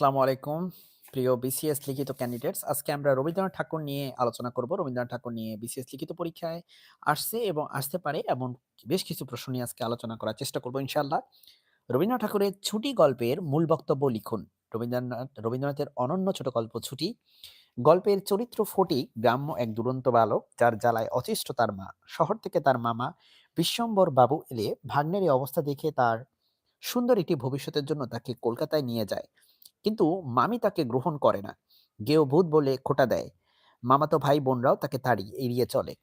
আসসালামু আলাইকুম। প্রিয় বিসিএস লিখিত ক্যান্ডিডেটস আজকে আমরা রবীন্দ্রনাথ ঠাকুর নিয়ে আলোচনা করব। রবীন্দ্রনাথ ঠাকুর নিয়ে বিসিএস লিখিত পরীক্ষায় আসছে এবং আসতে পারে এমন বেশ কিছু প্রশ্ন নিয়ে আজকে আলোচনা করার চেষ্টা করব ইনশাআল্লাহ। রবীন্দ্রনাথ ঠাকুরের ছুটি গল্পের মূল বক্তব্য লিখুন। রবীন্দ্রনাথ, রবীন্দ্রনাথের অনন্য ছোট গল্প ছুটি। গল্পের চরিত্র ফটিক গ্রাম্য এক দুরন্ত বালক, যার জ্বালায় অতিষ্ঠ তার মা। শহর থেকে তার মামা বিশ্বম্বর বাবু এলে ভাগ্নের অবস্থা দেখে তার সুন্দর একটি ভবিষ্যতের জন্য তাকে কলকাতায় নিয়ে যায়। কিন্তু মামি তাকে গ্রহণ করে না। গেও ভূত বলে খোটা দেয়। মামাতো ভাই বোনরাও তাকে তাড়িয়ে এড়িয়ে চলে।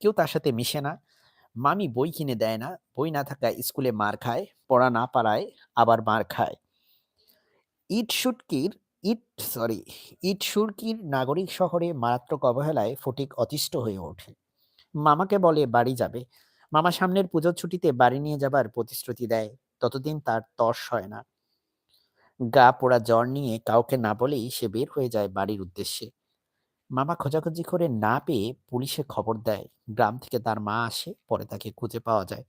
কেউ তার সাথে মিশে না। মামি বই কিনে দেয় না। বই না থাকায় স্কুলে মার খায়, পড়া না পারায় আবার মার খায়। ইট শুটকির ইট, সরি, ইট সুরকির নাগরিক শহরে মারাত্মক অবহেলায় ফটিক অতিষ্ঠ হয়ে ওঠে। মামাকে বলে বাড়ি যাবে। মামা সামনের পুজোর ছুটিতে বাড়ি নিয়ে যাবার প্রতিশ্রুতি দেয়। ততদিন তার তর্স হয় না। গা পোড়া জ্বর নিয়ে কাউকে না বলেই সে বের হয়ে যায় বাড়ির উদ্দেশ্যে। মামা খোঁজাখুঁজি করে না পেয়ে পুলিশে খবর দেয়। গ্রাম থেকে তার মা আসে, পরে তাকে খুঁজে পাওয়া যায়।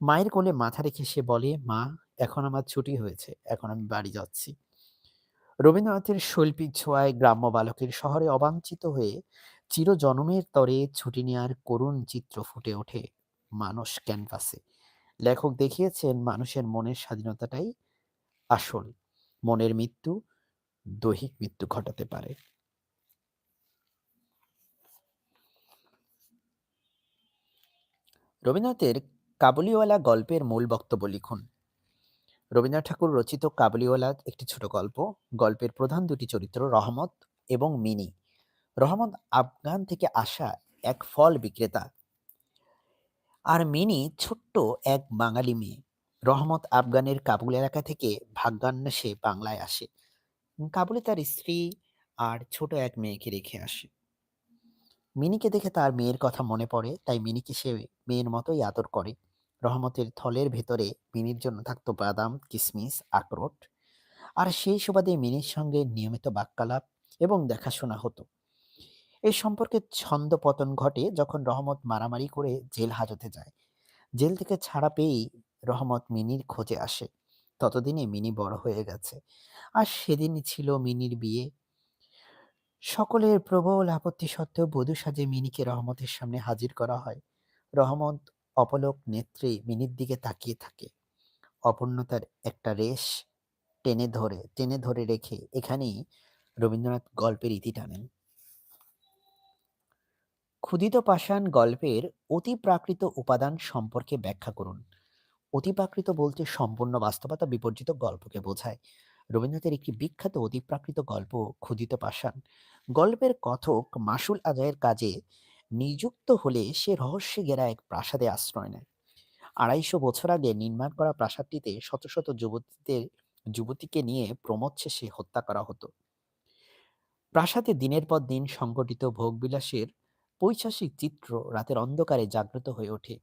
মায়ের কোলে মাথা রেখে সে বলে, মা, এখন আমার ছুটি হয়েছে, এখন আমি বাড়ি যাচ্ছি। রবীন্দ্রনাথের শৈল্পিক ছোঁয়ায় গ্রাম্য বালকের শহরে অবাঞ্ছিত হয়ে চিরজনমের তরে ছুটি নেওয়ার করুণ চিত্র ফুটে ওঠে মানুষ ক্যানভাসে। লেখক দেখিয়েছেন, মানুষের মনের স্বাধীনতাটাই আসল। মনের মৃত্যু, দৈহিক মৃত্যু ঘটাতে পারে। রবীন্দ্রনাথের কাবুলিওয়ালা গল্পের মূল বক্তব্য লিখুন। রবীন্দ্রনাথ ঠাকুর রচিত কাবুলিওয়ালা একটি ছোট গল্প। গল্পের প্রধান দুটি চরিত্র রহমত এবং মিনি। রহমত আফগান থেকে আসা এক ফল বিক্রেতা। আর মিনি ছোট্ট এক বাঙালি মেয়ে। রহমত আফগানের কাবুল এলাকা থেকে ভাগ্যান্বেষে বাংলায় আসে। কাবুলে তার স্ত্রী আর ছোট এক মেয়েকে রেখে আসে। মিনিকে দেখে তার মেয়ের কথা মনে পড়ে, তাই মিনিকে সে মেয়ের মতোই আদর করে। রহমতের থলের ভেতরে মিনির জন্য থাকতো বাদাম কিশমিশ আখরোট। আর সেই সুবাদে মিনির সঙ্গে নিয়মিত বাক্যালাপ এবং দেখাশোনা হতো। এই সম্পর্কে ছন্দ পতন ঘটে যখন রহমত মারামারি করে জেল হাজতে যায়। জেল থেকে ছাড়া পেয়েই রহমত মিনির খোঁজে আসে। ততদিনে মিনি বড় হয়ে গেছে। আর সেদিনই ছিল মিনির বিয়ে। সকলের প্রবল আপত্তি সত্ত্বেও বধূ সাজে মিনিকে রহমতের সামনে হাজির করা হয়। রহমত অপলক নেত্রে মিনির দিকে তাকিয়ে থাকে। অপূর্ণতার একটা রেশ টেনে ধরে টেনে ধরে রেখে এখানেই রবীন্দ্রনাথ গল্পের ইতি টানেন। ক্ষুদিত পাষাণ গল্পের অতি প্রাকৃত উপাদান সম্পর্কে ব্যাখ্যা করুন। অতিপ্রাকৃত বলতে সম্পূর্ণ বাস্তবতা বিপর্জিত গল্পকে বোঝায়। রবীন্দ্রনাথের একটি বিখ্যাত অতিপ্রাকৃত গল্প ক্ষুদিত পাষাণ। গল্পের কথক মাসুল আদায়ের কাজে নিযুক্ত হলে সে রহস্যে ঘেরা এক প্রাসাদে আশ্রয় নেয়। আড়াইশো বছর আগে নির্মাণ করা প্রাসাদটিতে শত শত যুবতীদের, যুবতীকে নিয়ে প্রমোদ শেষে হত্যা করা হতো। প্রাসাদে দিনের পর দিন সংগঠিত ভোগবিলাসের পৈশাসিক চিত্র রাতের অন্ধকারে জাগ্রত হয়ে ওঠে।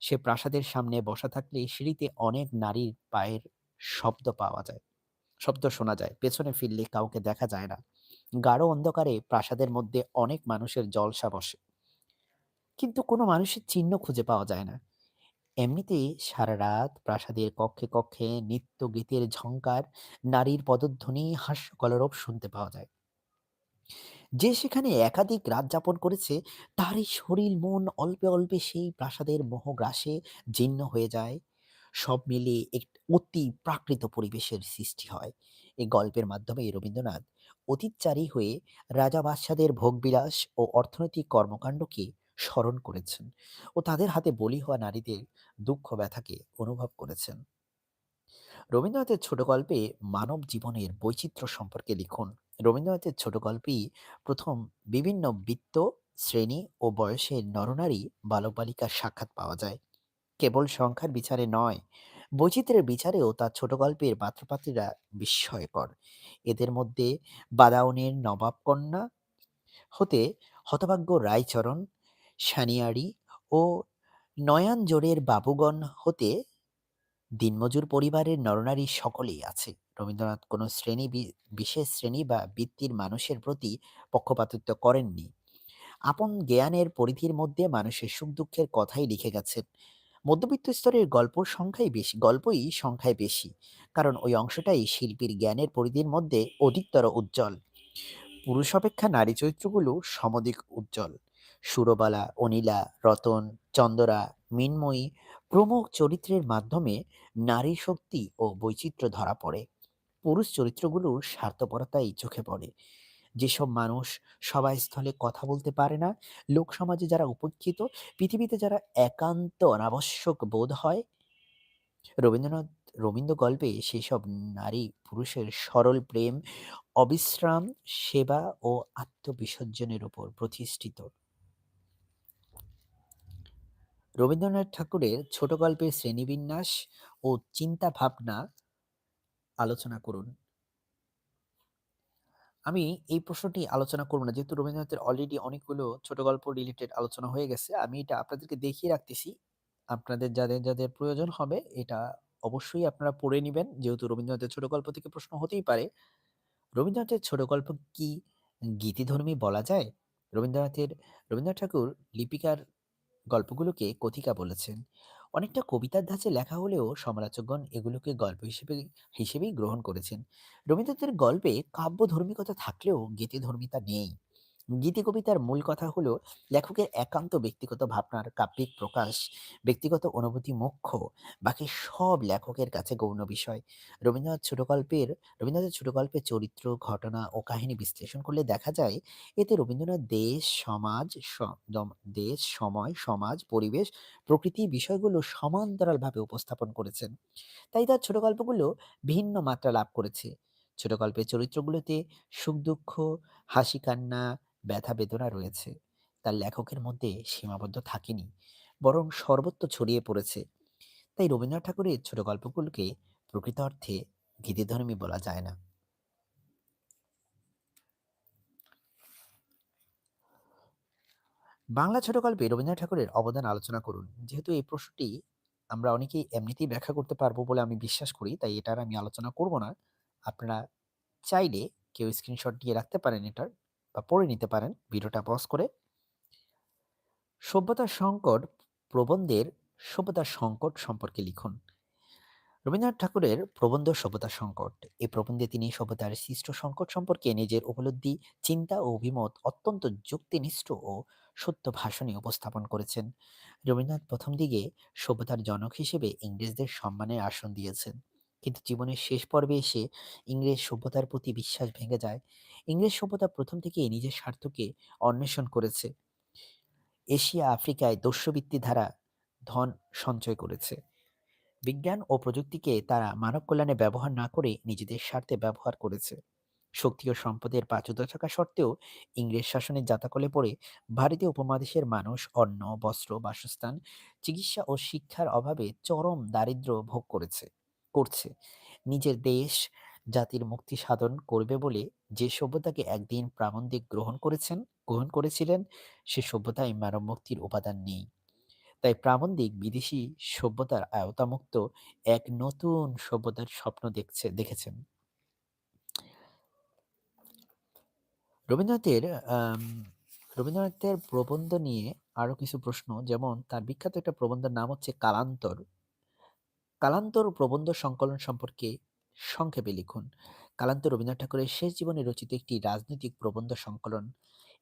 সে প্রাসাদের সামনে বসা থাকলে সিঁড়িতে অনেক নারীর পায়ের শব্দ পাওয়া যায়। শব্দ শোনা যায়, পেছনে ফিরলে কাউকে দেখা যায় না। গাঢ় অন্ধকারে প্রাসাদের মধ্যে অনেক মানুষের জলসা বসে। কিন্তু কোনো মানুষের চিহ্ন খুঁজে পাওয়া যায় না। এমনিতেই সারা রাত প্রাসাদের কক্ষে কক্ষে নিত্য গীতের ঝঙ্কার নারীর পদধ্বনি হাস্য কলরব শুনতে পাওয়া যায়। যে সেখানে একাধিক রাত যাপন করেছে, তারই শরীর, মন অল্পে অল্পে সেই প্রাসাদের মোহগ্রাসে জীর্ণ হয়ে যায়। সব মিলিয়ে এক অতি প্রাকৃত পরিবেশের সৃষ্টি হয়। এই গল্পের মাধ্যমে রবীন্দ্রনাথ অতীতচারী হয়ে রাজা বাদশাদের ভোগবিলাস ও অর্থনৈতিক কর্মকাণ্ডকে স্মরণ করেছেন ও তাদের হাতে বলি হওয়া নারীদের দুঃখ ব্যথাকে অনুভব করেছেন। রবীন্দ্রনাথের ছোট গল্পে মানব জীবনের বৈচিত্র্য সম্পর্কে লিখুন রবীন্দ্রনাথের ছোট গল্পেই প্রথম বিভিন্ন বৃত্ত, শ্রেণি ও বয়সের নরনারী বালক বালিকার সাক্ষাৎ পাওয়া যায়। কেবল সংখ্যার বিচারে নয়, বৈচিত্র্যের বিচারেও তার ছোট গল্পের পাত্রপাত্রীরা বিস্ময়কর। এদের মধ্যে বাদাউনের নবাব কন্যা হতে হতভাগ্য রায়চরণ, সানিয়ারি ও নয়ানজোড়ের বাবুগণ হতে দিনমজুর পরিবারের নরনারী সকলেই আছে। রবীন্দ্রনাথ কোনো শ্রেণি বিশেষ শ্রেণি বা বৃত্তির মানুষের প্রতি পক্ষপাতিত্ব করেননি। আপন জ্ঞানের পরিধির মধ্যে মানুষের সুখ দুঃখের কথাই লিখে গেছেন। মধ্যবিত্ত স্তরের গল্প সংখ্যাই বেশি, গল্পই সংখ্যায় বেশি, কারণ ওই অংশটাই শিল্পীর জ্ঞানের পরিধির মধ্যে অধিকতর উজ্জ্বল। পুরুষ অপেক্ষা নারী চরিত্রগুলো সমধিক উজ্জ্বল। সুরবালা, অনিলা, রতন, চন্দরা, মিনময়ী প্রমুখ চরিত্রের মাধ্যমে নারী শক্তি ও বৈচিত্র্য ধরা পড়ে। পুরুষ চরিত্রগুলোর স্বার্থপরতাই চোখে পড়ে। যেসব মানুষ সবাই স্থলে কথা বলতে পারে না, লোক সমাজে যারা উপেক্ষিত পৃথিবীতে যারা একান্ত অনাবশ্যক বোধ হয়, রবীন্দ্রনাথ, রবীন্দ্র গল্পে সেসব নারী পুরুষের সরল প্রেম, অবিশ্রাম, সেবা ও আত্মবিসর্জনের উপর প্রতিষ্ঠিত। রবীন্দ্রনাথ ঠাকুরের ছোট গল্পের শ্রেণীবিন্যাস ও চিন্তা ভাবনা আলোচনা করুন। আমি এই প্রশ্নটি আলোচনা করব না। যেহেতু রবীন্দ্রনাথের অলরেডি অনেকগুলো ছোট গল্প রিলেটেড আলোচনা হয়ে গেছে, আমি এটা আপনাদেরকে দেখিয়ে রাখতেছি। আপনাদের যাদের যাদের প্রয়োজন হবে এটা অবশ্যই আপনারা পড়ে নেবেন। যেহেতু রবীন্দ্রনাথের ছোট গল্প থেকে প্রশ্ন হতেই পারে। রবীন্দ্রনাথের ছোট গল্প কি গীতিধর্মী বলা যায়? রবীন্দ্রনাথের, রবীন্দ্রনাথ ঠাকুর লিপিকার গল্পগুলোকে কথিকা বলেছেন। অনেকটা কবিতার ধাঁচে লেখা হলেও সমালোচকগণ এগুলোকে গল্প হিসেবে, হিসেবেই গ্রহণ করেছেন। রবীন্দ্রনাথের গল্পে কাব্যধর্মিকতা থাকলেও গীতিধর্মিতা নেই। গীতি কবিতার মূল কথা হলো লেখকের একান্ত ব্যক্তিগত ভাবনার কাব্যিক প্রকাশ, ব্যক্তিগত অনুভূতি মুখ্য বাকি সব লেখকের কাছে গৌণ বিষয়। রবীন্দ্রনাথ ছোট গল্পের রবীন্দ্রনাথের ছোট গল্পের চরিত্র, ঘটনা ও কাহিনী বিশ্লেষণ করলে দেখা যায় এতে রবীন্দ্রনাথ দেশ, সমাজ দেশ, সময়, সমাজ, পরিবেশ, প্রকৃতি বিষয়গুলো সমান্তরালভাবে উপস্থাপন করেছেন। তাই তার ছোট গল্পগুলো ভিন্ন মাত্রা লাভ করেছে। ছোট গল্পের চরিত্রগুলোতে সুখ দুঃখ হাসি কান্না ব্যথা বেদনা রয়েছে, তার লেখকের মধ্যে সীমাবদ্ধ থাকেনি, বরং সর্বত্র ছড়িয়ে পড়েছে। তাই রবীন্দ্রনাথ ঠাকুরের ছোট গল্পগুলোকে প্রকৃত অর্থে গীতিধর্মী বলা যায় না। বাংলা ছোট গল্পে রবীন্দ্রনাথ ঠাকুরের অবদান আলোচনা করুন। যেহেতু এই প্রশ্নটি আমরা অনেকেই এমনিতেই ব্যাখ্যা করতে পারব বলে আমি বিশ্বাস করি, তাই এটার আমি আলোচনা করব না। আপনারা চাইলে কেউ স্ক্রিনশট দিয়ে রাখতে পারেন এটার। বা পড়ে নিতে পারেন ভিডিওটা পজ করে। সভ্যতার সংকট, প্রবন্ধের সভ্যতার সংকট সম্পর্কে লিখুন। রবীন্দ্রনাথ ঠাকুরের প্রবন্ধ সভ্যতা সংকট, এই প্রবন্ধে তিনি সভ্যতার সৃষ্ট সংকট সম্পর্কে নিজের উপলব্ধি, চিন্তা ও অভিমত অত্যন্ত যুক্তিনিষ্ঠ ও সত্য ভাষণে উপস্থাপন করেছেন। রবীন্দ্রনাথ প্রথম দিকে সভ্যতার জনক হিসেবে ইংরেজদের সম্মানের আসন দিয়েছেন। কিন্তু জীবনের শেষ পর্বে এসে ইংরেজ সভ্যতার প্রতি বিশ্বাস ভেঙে যায়। ইংরেজ সভ্যতা প্রথম থেকেই নিজের স্বার্থকে অন্বেষণ করেছে। এশিয়া, আফ্রিকায় দস্যবৃত্তি দ্বারা ধন সঞ্চয় করেছে। বিজ্ঞান ও প্রযুক্তিকে তারা মানব কল্যাণে ব্যবহার না করে নিজেদের স্বার্থে ব্যবহার করেছে। শক্তি ও সম্পদের প্রাচুর্য থাকা সত্ত্বেও ইংরেজ শাসনের জাতাকলে পড়ে ভারতীয় উপমহাদেশের মানুষ অন্ন, বস্ত্র, বাসস্থান, চিকিৎসা ও শিক্ষার অভাবে চরম দারিদ্র্য ভোগ করেছে, করছে। নিজের দেশ জাতির মুক্তি সাধন করবে বলে যে সভ্যতাকে একদিন প্রাবন্ধিক গ্রহণ করেছেন, গ্রহণ করেছিলেন, সে সভ্যতায় মানব মুক্তির উপাদান নেই। তাই প্রাবন্ধিক বিদেশি সভ্যতার আওতামুক্ত এক নতুন সভ্যতার স্বপ্ন দেখছে, দেখেছেন। রবীন্দ্রনাথের রবীন্দ্রনাথের প্রবন্ধ নিয়ে আরও কিছু প্রশ্ন, যেমন তার বিখ্যাত একটা প্রবন্ধের নাম হচ্ছে কালান্তর। কালান্তর প্রবন্ধ সংকলন সম্পর্কে সংক্ষেপে লিখুন কালান্তর রবীন্দ্রনাথ ঠাকুরের শেষ জীবনে রচিত একটি রাজনৈতিক প্রবন্ধ সংকলন।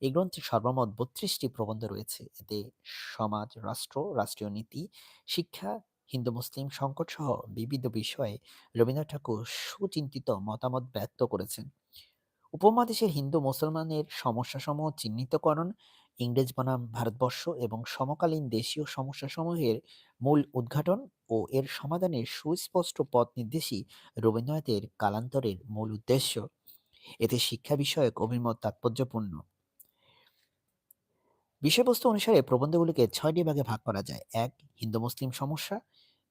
এই গ্রন্থে সর্বমোট বত্রিশটি প্রবন্ধ রয়েছে। এতে সমাজ, রাষ্ট্র, রাষ্ট্রীয় নীতি, শিক্ষা, হিন্দু, মুসলিম সংকট সহ বিবিধ বিষয়ে রবীন্দ্রনাথ ঠাকুর সুচিন্তিত মতামত ব্যক্ত করেছেন। উপমহাদেশের হিন্দু, মুসলমানের সমস্যাসমূহ চিহ্নিতকরণ, ইংরেজ বনাম ভারতবর্ষ এবং সমকালীন দেশীয় সমস্যাসমূহের মূল উদ্ঘাটন ও এর সমাধানের সুস্পষ্ট পথ নির্দেশই রবীন্দ্রনাথের কালান্তরের মূল উদ্দেশ্য। এতে শিক্ষা বিষয়ক অভিমত তাৎপর্যপূর্ণ। বিষয়বস্তু অনুসারে প্রবন্ধগুলিকে ছয়টি ভাগে ভাগ করা যায়। এক হিন্দু মুসলিম সমস্যা।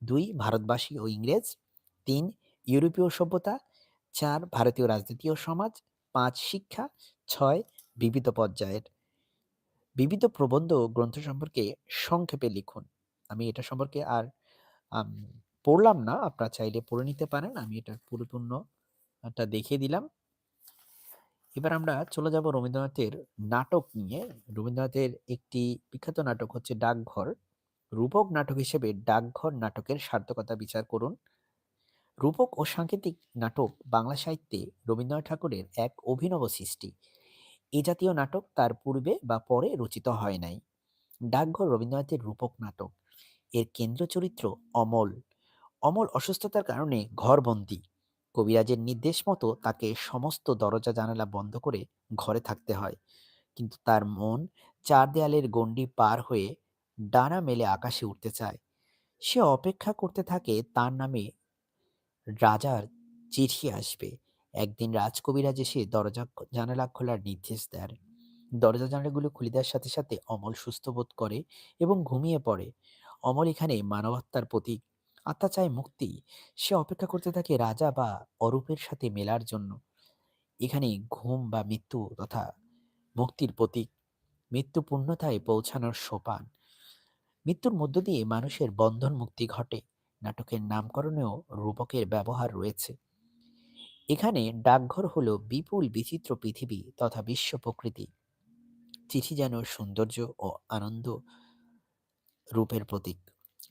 দুই, ভারতবাসী ও ইংরেজ। তিন, ইউরোপীয় সভ্যতা। চার, ভারতীয় রাজনীতি ও সমাজ। পাঁচ, শিক্ষা। ছয়, বিবিধ পর্যায়ের। বিবিধ প্রবন্ধ গ্রন্থ সম্পর্কে সংক্ষেপে লিখুন। আমি এটা সম্পর্কে আর পড়লাম না। আপনারা চাইলে পড়ে নিতে পারেন। আমি এটা পুরোপূর্ণটা দেখিয়ে দিলাম। এবার আমরা চলে যাব রবীন্দ্রনাথের নাটক নিয়ে। রবীন্দ্রনাথের একটি বিখ্যাত নাটক হচ্ছে ডাকঘর। রূপক নাটক হিসেবে ডাকঘর নাটকের সার্থকতা বিচার করুন। রূপক ও সাংকেতিক নাটক বাংলা সাহিত্যে রবীন্দ্রনাথ ঠাকুরের এক অভিনব সৃষ্টি। এ জাতীয় নাটক তার পূর্বে বা পরে রচিত হয় নাই। ডাকঘর রবীন্দ্রনাথের রূপক নাটক। এর কেন্দ্র চরিত্র অমল। অমল অসুস্থতার কারণে ঘরবন্দি। কবিরাজের নির্দেশ মতো তাকে সমস্ত দরজা জানালা বন্ধ করে ঘরে থাকতে হয়। কিন্তু তার মন চার দেয়ালের গণ্ডি পার হয়ে ডানা মেলে আকাশে উঠতে চায়। সে অপেক্ষা করতে থাকে তার নামে রাজার চিঠি আসবে। একদিন রাজকবিরাজ এসে দরজা জানালা খোলার নির্দেশ দেন। দরজা জানালাগুলো খুলে দেওয়ার সাথে সাথে অমল সুস্থ বোধ করে এবং ঘুমিয়ে পড়ে। অমল এখানে মানবাত্মার প্রতীক। আত্মা চায় মুক্তি। সে অপেক্ষা করতে থাকে রাজা বা অরূপের সাথে মেলার জন্য। এখানে ঘুম বা মৃত্যু তথা মুক্তির প্রতীক। মৃত্যু পূর্ণতায় পৌঁছানোর সোপান। মৃত্যুর মধ্য দিয়ে মানুষের বন্ধন মুক্তি ঘটে। নাটকের নামকরণেও রূপকের ব্যবহার রয়েছে। এখানে ডাকঘর হলো বিপুল বিচিত্র পৃথিবী তথা বিশ্ব প্রকৃতি। চিঠি যেন সৌন্দর্য ও আনন্দ রূপের প্রতীক।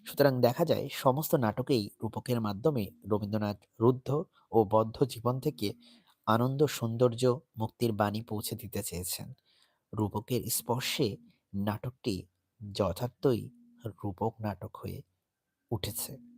সুতরাং দেখা যায় সমস্ত নাটকেই রূপকের মাধ্যমে রবীন্দ্রনাথ রুদ্ধ ও বদ্ধ জীবন থেকে আনন্দ, সৌন্দর্য, মুক্তির বাণী পৌঁছে দিতে চেয়েছেন। রূপকের স্পর্শে নাটকটি যথার্থই রূপক নাটক হয়ে উঠেছে।